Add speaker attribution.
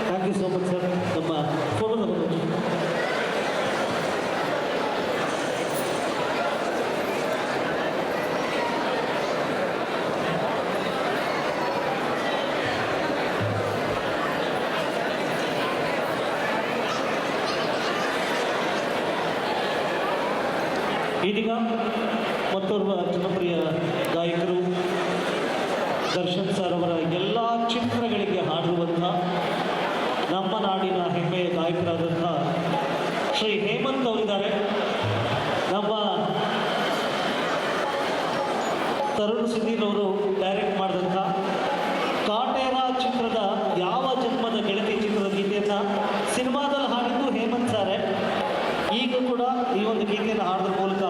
Speaker 1: Thank you so much sir ನಮ್ಮ ಇದೀಗ ಮತ್ತೋರ್ವ ಜನಪ್ರಿಯ ಗಾಯಕರು ದರ್ಶನ್ ಸರ್ ಅವರ ಎಲ್ಲ ಚಿತ್ರಗಳಿಗೆ ಹಾಡಿರುವಂಥ ನಮ್ಮ ನಾಡಿನ ಹೆಮ್ಮೆಯ ಗಾಯಕರಾದಂಥ ಶ್ರೀ ಹೇಮಂತ್ ಅವರಿದ್ದಾರೆ. ನಮ್ಮ ತರುಣ್ ಸುಧೀರ್ ಅವರು ಡೈರೆಕ್ಟ್ ಮಾಡಿದಂಥ ಕಾಟೇರ ಚಿತ್ರದ ಯಾವ ಜನ್ಮದ ಗೆಳತಿ ಚಿತ್ರದ ಗೀತೆಯನ್ನು ಸಿನಿಮಾದಲ್ಲಿ ಹಾಡಿದ್ದು ಹೇಮಂತ್ ಸಾರೆ. ಈಗ ಕೂಡ ಈ ಒಂದು ಗೀತೆಯನ್ನು ಹಾಡೋದ್ರ ಮೂಲಕ